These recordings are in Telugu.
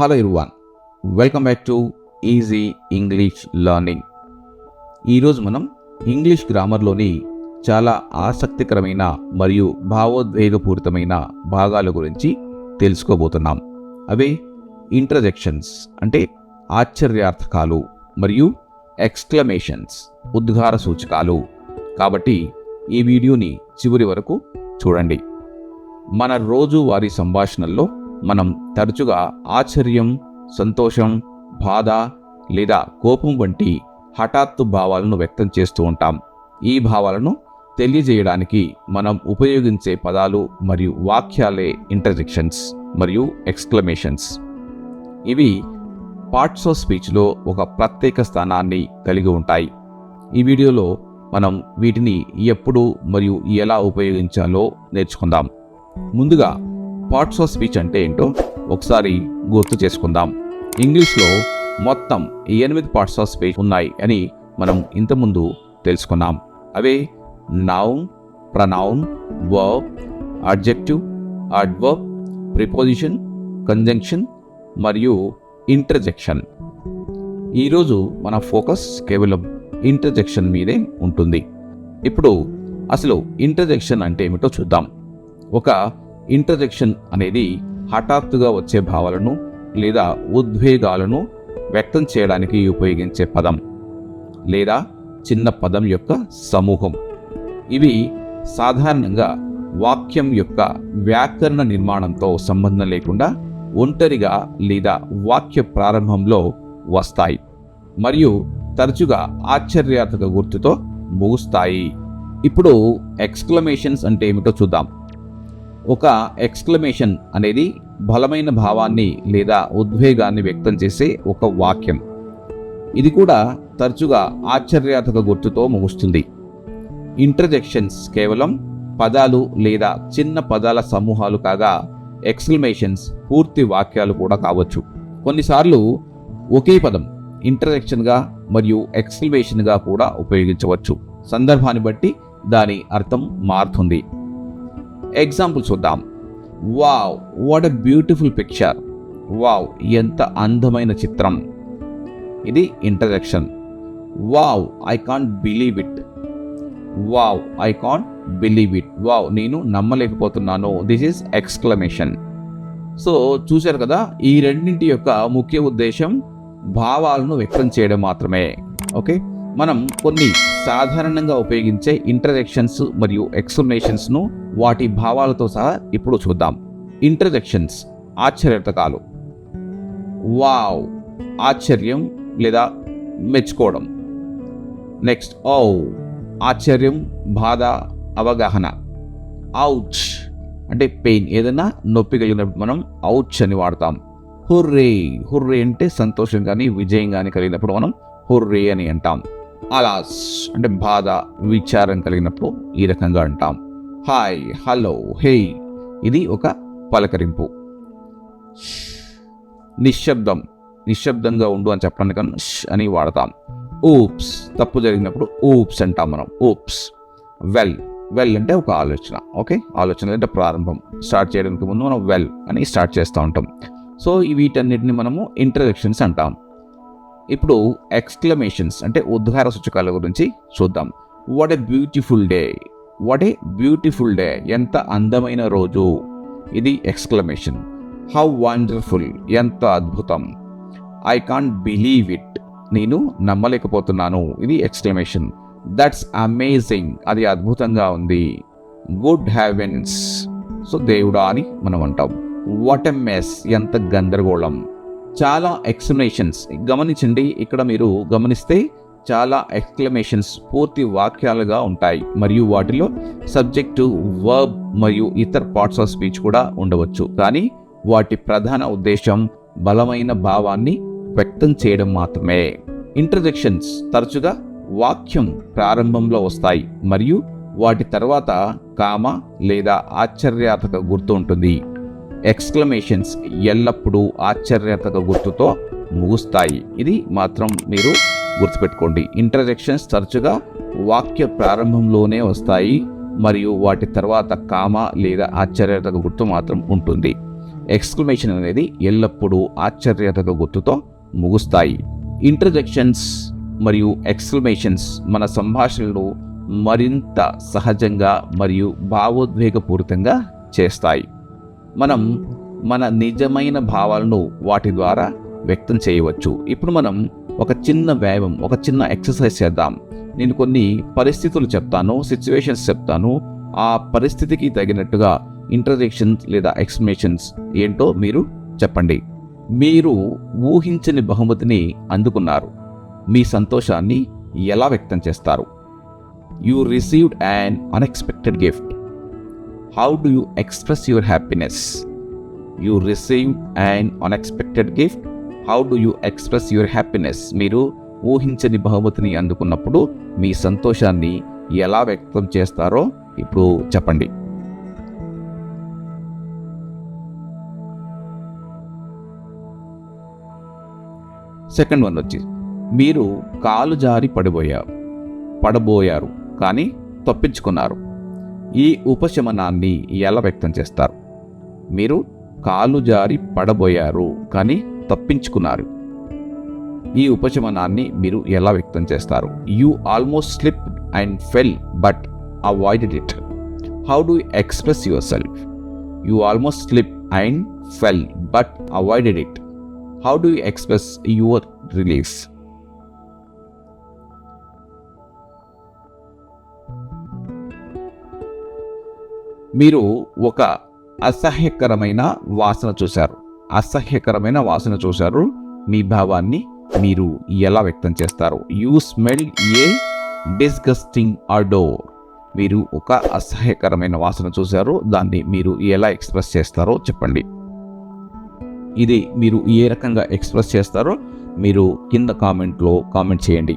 Hello Irwan welcome back to easy English learning ఈరోజు మనం ఇంగ్లీష్ గ్రామర్లోని చాలా ఆసక్తికరమైన మరియు భావోద్వేగపూరితమైన భాగాల గురించి తెలుసుకోబోతున్నాం. అవే ఇంటర్జెక్షన్స్ అంటే ఆశ్చర్యార్థకాలు మరియు ఎక్స్క్లమేషన్స్ ఉద్గార సూచకాలు. కాబట్టి ఈ వీడియోని చివరి వరకు చూడండి. మన రోజువారీ సంభాషణల్లో మనం తరచుగా ఆశ్చర్యం సంతోషం బాధ లేదా కోపం వంటి హఠాత్తు భావాలను వ్యక్తం చేస్తూ ఉంటాం. ఈ భావాలను తెలియజేయడానికి మనం ఉపయోగించే పదాలు మరియు వాక్యాలే ఇంటర్జెక్షన్స్ మరియు ఎక్స్క్లమేషన్స్ ఇవి పార్ట్స్ ఆఫ్ స్పీచ్లో ఒక ప్రత్యేక స్థానాన్ని కలిగి ఉంటాయి. ఈ వీడియోలో మనం వీటిని ఎప్పుడు మరియు ఎలా ఉపయోగించాలో నేర్చుకుందాం. ముందుగా పార్ట్స్ ఆఫ్ స్పీచ్ అంటే ఏంటో ఒకసారి గుర్తు చేసుకుందాం. ఇంగ్లీష్లో మొత్తం ఎనిమిది పార్ట్స్ ఆఫ్ స్పీచ్ ఉన్నాయి అని మనం ఇంతకుముందు తెలుసుకున్నాం. అవే noun pronoun verb adjective adverb preposition conjunction మరియు ఇంటర్జెక్షన్. ఈరోజు మన ఫోకస్ కేవలం ఇంటర్జెక్షన్ మీదే ఉంటుంది. ఇప్పుడు అసలు ఇంటర్జెక్షన్ అంటే ఏమిటో చూద్దాం. ఒక ఇంటర్జెక్షన్ అనేది హఠాత్తుగా వచ్చే భావాలను లేదా ఉద్వేగాలను వ్యక్తం చేయడానికి ఉపయోగించే పదం లేదా చిన్న పదం యొక్క సమూహం. ఇవి సాధారణంగా వాక్యం యొక్క వ్యాకరణ నిర్మాణంతో సంబంధం లేకుండా ఒంటరిగా లేదా వాక్య ప్రారంభంలో వస్తాయి మరియు తరచుగా ఆశ్చర్యాత్మక గుర్తుతో ముగుస్తాయి. ఇప్పుడు ఎక్స్క్లమేషన్స్ అంటే ఏమిటో చూద్దాం. ఒక ఎక్స్క్లమేషన్ అనేది బలమైన భావాన్ని లేదా ఉద్వేగాన్ని వ్యక్తం చేసే ఒక వాక్యం. ఇది కూడా తరచుగా ఆశ్చర్యాత్మక గుర్తుతో ముగుస్తుంది. ఇంటర్జెక్షన్స్ కేవలం పదాలు లేదా చిన్న పదాల సమూహాలు కాగా ఎక్స్క్లమేషన్స్ పూర్తి వాక్యాలు కూడా కావచ్చు. కొన్నిసార్లు ఒకే పదం ఇంటర్జెక్షన్గా మరియు ఎక్స్క్లమేషన్గా కూడా ఉపయోగించవచ్చు. సందర్భాన్ని బట్టి దాని అర్థం మారుతుంది. ఎగ్జాంపుల్ చూద్దాం. Wow what a beautiful picture wow ఎంత అందమైన చిత్రం. ఇది interjection wow I can't believe it wow I can't believe it wow నేను నమ్మలేకపోతున్నాను. దిస్ ఈస్ ఎక్స్క్లమేషన్ సో చూశారు కదా ఈ రెండింటి యొక్క ముఖ్య ఉద్దేశం భావాలను వ్యక్తం చేయడం మాత్రమే. ఓకే మనం కొన్ని సాధారణంగా ఉపయోగించే ఇంటరాక్షన్స్ మరియు ఎక్స్ప్లెనేషన్స్ను వాటి భావాలతో సహా ఇప్పుడు చూద్దాం. ఇంటర్జెక్షన్స్ ఆశ్చర్యతకాలు వావ్ ఆశ్చర్యం లేదా మెచ్చుకోవడం. Next oh oh. ఆశ్చర్యం బాధ అవగాహన. ఔచ్ అంటే పెయిన్ ఏదైనా నొప్పి కలిగినప్పుడు మనం ఔచ్ అని వాడతాం. హుర్రే హుర్రే అంటే సంతోషం కానీ విజయం కానీ కలిగినప్పుడు మనం హుర్రే అని అంటాం. అలాస్ అంటే బాధ విచారం కలిగినప్పుడు ఈ రకంగా అంటాం. హాయ్ హలో హే ఇది ఒక పలకరింపు. నిశ్శబ్దం నిశ్శబ్దంగా ఉండు అని చెప్పడానికి అని వాడతాం. ఊప్స్ తప్పు జరిగినప్పుడు ఊప్స్ అంటాం మనం ఊప్స్. వెల్ వెల్ అంటే ఒక ఆలోచన ఓకే? ఆలోచన అంటే ప్రారంభం. స్టార్ట్ చేయడానికి ముందు మనం వెల్ అని స్టార్ట్ చేస్తూ ఉంటాం. సో వీటన్నిటిని మనము ఇంట్రడక్షన్స్ అంటాం. ఇప్పుడు ఎక్స్క్లమేషన్స్ అంటే ఉద్గార సూచకాల గురించి చూద్దాం. What a beautiful day. What a beautiful day ఎంత అందమైన రోజు. ఇది ఎక్స్క్లమేషన్ హౌ వండర్ఫుల్ ఎంత అద్భుతం. ఐ కాంట్ బిలీవ్ ఇట్ నేను నమ్మలేకపోతున్నాను. ఇది ఎక్స్క్లమేషన్ దట్స్ అమేజింగ్ అది అద్భుతంగా ఉంది. గుడ్ హ్యావెన్స్ సో దేవుడా అని మనం అంటాం. వాట్ ఎ మెస్ ఎంత గందరగోళం. చాలా ఎక్స్ప్లెనేషన్స్ గమనించండి. ఇక్కడ మీరు గమనిస్తే చాలా ఎక్స్క్లమేషన్స్ పూర్తి వాక్యాలుగా ఉంటాయి. మరియు వాటిలో సబ్జెక్టు వర్బ్ మరియు ఇతర పార్ట్స్ ఆఫ్ స్పీచ్ కూడా ఉండవచ్చు. కానీ వాటి ప్రధాన ఉద్దేశం బలమైన భావాన్ని వ్యక్తం చేయడం మాత్రమే. ఇంటర్జెక్షన్స్ తరచుగా వాక్యం ప్రారంభంలో వస్తాయి. మరియు వాటి తర్వాత కామ లేదా ఆశ్చర్యాత్మక గుర్తు ఉంటుంది. ఎక్స్క్లమేషన్స్ ఎల్లప్పుడూ ఆశ్చర్యాత్మక గుర్తుతో ముగుస్తాయి. ఇది మాత్రం మీరు గుర్తుపెట్టుకోండి. ఇంటర్జెక్షన్స్ తరచుగా వాక్య ప్రారంభంలోనే వస్తాయి. మరియు వాటి తర్వాత కామ లేదా ఆశ్చర్యతకు గుర్తు మాత్రం ఉంటుంది. ఎక్స్క్లమేషన్ అనేది ఎల్లప్పుడూ ఆశ్చర్యతకు గుర్తుతో ముగుస్తాయి. ఇంటర్జెక్షన్స్ మరియు ఎక్స్క్లమేషన్స్ మన సంభాషణలు మరింత సహజంగా మరియు భావోద్వేగపూరితంగా చేస్తాయి. మనం మన నిజమైన భావాలను వాటి ద్వారా వ్యక్తం చేయవచ్చు. ఇప్పుడు మనం ఒక చిన్న వ్యాయామం ఒక చిన్న ఎక్సర్సైజ్ చేద్దాం. నేను కొన్ని పరిస్థితులు చెప్తాను సిచ్యువేషన్స్ చెప్తాను. ఆ పరిస్థితికి తగినట్టుగా ఇంటర్జెక్షన్స్ లేదా ఎక్స్ప్లెనేషన్స్ ఏంటో మీరు చెప్పండి. మీరు ఊహించని బహుమతిని అందుకున్నారు. మీ సంతోషాన్ని ఎలా వ్యక్తం చేస్తారు? You received an unexpected gift how do you express your happiness you received an unexpected gift how do you express your happiness మీరు ఊహించని బహుమతిని అందుకున్నప్పుడు మీ సంతోషాన్ని ఎలా వ్యక్తం చేస్తారో ఇప్పుడు చెప్పండి. సెకండ్ వన్ వచ్చి మీరు కాలు జారి పడిపోయారు పడబోయారు కానీ తప్పించుకున్నారు. ఈ ఉపశమనాన్ని ఎలా వ్యక్తం చేస్తారు? మీరు కాలు జారి పడబోయారు కానీ తప్పించుకున్నారు. ఈ ఉపశమనాన్ని మీరు ఎలా వ్యక్తం చేస్తారు? You almost slip and fell but avoided it how do express yourself you almost slip and fell but avoided it how do express your relief మీరు ఒక అసహ్యకరమైన వాసన చూశారు. అసహ్యకరమైన వాసన చూశారు. మీ భావాన్ని మీరు ఎలా వ్యక్తం చేస్తారు? You smell a disgusting odour. మీరు ఒక అసహ్యకరమైన వాసన చూశారు. దాన్ని మీరు ఎలా ఎక్స్ప్రెస్ చేస్తారో చెప్పండి. ఇది మీరు ఏ రకంగా ఎక్స్ప్రెస్ చేస్తారో మీరు కింద కామెంట్లో కామెంట్ చేయండి.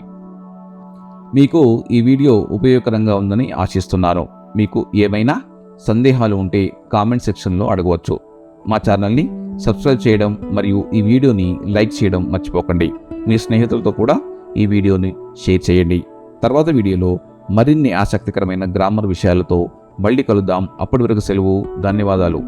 మీకు ఈ వీడియో ఉపయోగకరంగా ఉందని ఆశిస్తున్నాను. మీకు ఏమైనా సందేహాలు ఉంటే కామెంట్ సెక్షన్లో అడగవచ్చు. మా ఛానల్ని సబ్స్క్రైబ్ చేయడం మరియు ఈ వీడియోని లైక్ చేయడం మర్చిపోకండి. మీ స్నేహితులతో కూడా ఈ వీడియోని షేర్ చేయండి. తర్వాత వీడియోలో మరిన్ని ఆసక్తికరమైన గ్రామర్ విషయాలతో మళ్ళీ కలుద్దాం. అప్పటి వరకు సెలవు ధన్యవాదాలు.